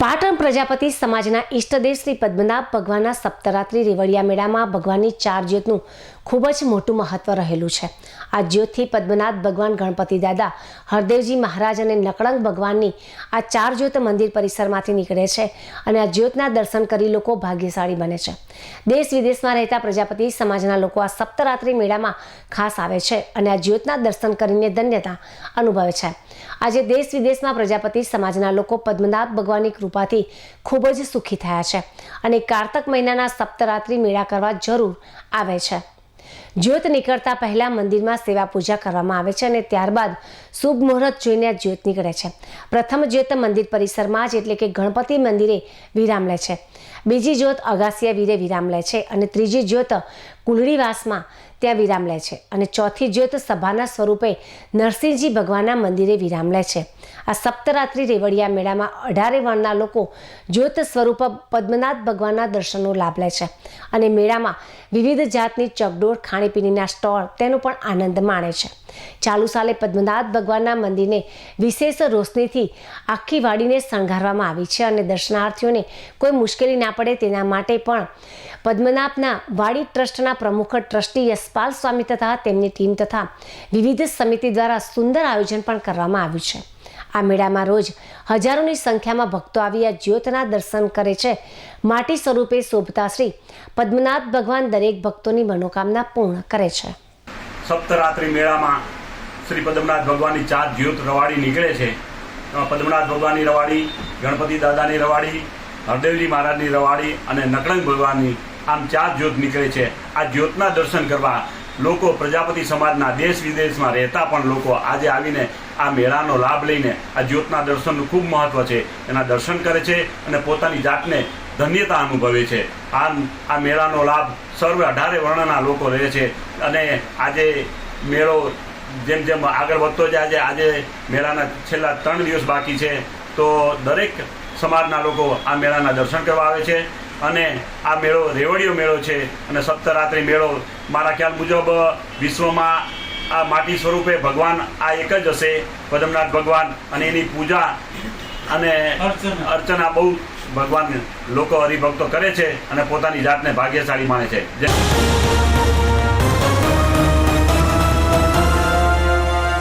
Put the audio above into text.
પાટણ પ્રજાપતિ સમાજના ઈષ્ટદેવ શ્રી પદ્મનાભ ભગવાનના સપ્તરાત્રિ રેવડિયા મેળામાં ભગવાનની ચાર જ્યોતનું ખૂબ જ મોટું મહત્વ રહેલું છે. આ જ્યોતથી પદ્મનાભ ભગવાન ગણપતિ દાદા, હરદેવજી મહારાજ અને નકળંગ ભગવાનની આ ચાર જ્યોત મંદિર પરિસરમાંથી નીકળે છે અને આ જ્યોતના દર્શન કરી લોકો ભાગ્યશાળી બને છે. દેશ વિદેશમાં રહેતા પ્રજાપતિ સમાજના લોકો આ સપ્તરાત્રિ મેળામાં ખાસ આવે છે અને આ જ્યોતના દર્શન કરીને ધન્યતા અનુભવે છે. આજે દેશ વિદેશમાં પ્રજાપતિ સમાજના લોકો પદ્મનાભ ભગવાનની કૃપાથી ખૂબ જ સુખી થયા છે અને કારતક મહિનાના સપ્તરાત્રિ મેળા કરવા જરૂર આવે છે. જ્યોત નીકળતા પહેલા મંદિરમાં સેવા પૂજા કરવામાં આવે છે અને ત્યારબાદ શુભ મુહૂર્ત જોઈને જ્યોત નીકળે છે. પ્રથમ જ્યોત મંદિર પરિસરમાં જ એટલે કે ગણપતિ મંદિરે વિરામ લે છે. બીજી જ્યોત અગાસિયા વીરે વિરામ લે છે અને ત્રીજી જ્યોત કુલડીવાસમાં ત્યાં વિરામ લે છે અને ચોથી જ્યોત સભાના સ્વરૂપે નરસિંહજી ભગવાનના મંદિરે વિરામ લે છે. આ સપ્તરાત્રિ રેવડિયા મેળામાં અઢારે વર્ણના લોકો જ્યોત સ્વરૂપ પદ્મનાથ ભગવાનના દર્શનનો લાભ લે છે અને મેળામાં વિવિધ જાતની ચકડોળ, ખાણીપીણીના સ્ટોલ તેનો પણ આનંદ માણે છે. ચાલુ સાલે પદ્મનાથ ભગવાનના મંદિરને વિશેષ રોશનીથી આખી વાડીને શણગારવામાં આવી છે અને દર્શનાર્થીઓને કોઈ મુશ્કેલી ના પડે તેના માટે પણ પદ્મનાભના વાડી ટ્રસ્ટના પ્રમુખ ટ્રસ્ટી યશપાલ સ્વામી તથા તેમની ટીમ તથા વિવિધ સમિતિ દ્વારા સુંદર આયોજન પણ કરવામાં આવ્યું છે. આ મેળામાં રોજ હજારોની સંખ્યામાં ભક્તો આવી આ જ્યોતના દર્શન કરે છે. માટી સ્વરૂપે શોભતા શ્રી પદ્મનાથ ભગવાન દરેક ભક્તોની મનોકામના પૂર્ણ કરે છે. સપ્તરાત્રિ મેળામાં શ્રી પદ્મનાથ ભગવાનની ચાર જ્યોત રવાડી નીકળે છે. પદ્મનાથ ભગવાનની રવાડી, ગણપતિ દાદાની રવાડી, હરદેવજી મહારાજની રવાડી અને નકળંગ ભગવાનની આમ ચાર જ્યોત નીકળે છે. આ જ્યોતના દર્શન કરવા લોકો પ્રજાપતિ સમાજના દેશ વિદેશમાં રહેતા પણ લોકો આજે આવીને આ મેળાનો લાભ લઈને આ જ્યોતના દર્શનનું ખૂબ મહત્વ છે. એના દર્શન કરે છે અને પોતાની જાતને ધન્યતા અનુભવે છે. આ આ મેળાનો લાભ સર્વ અઢારે વર્ણના લોકો રહે છે. અને આજે મેળો જેમ જેમ આગળ વધતો જાય છે આજે મેળાના છેલ્લા ત્રણ દિવસ બાકી છે તો દરેક સમાજના લોકો આ મેળાના દર્શન કરવા આવે છે. અને આ મેળો રેવડીયો મેળો છે અને સપ્તરાત્રિ મેળો. મારા ખ્યાલ મુજબ વિશ્વમાં આ માટી સ્વરૂપે ભગવાન આ એક જ હશે પદમનાથ ભગવાન અને એની પૂજા અને અર્ચના. અર્ચના બહુ ભગવાન લોકો હરિભક્તો કરે છે અને પોતાની જાતને ભાગ્યશાળી માને છે.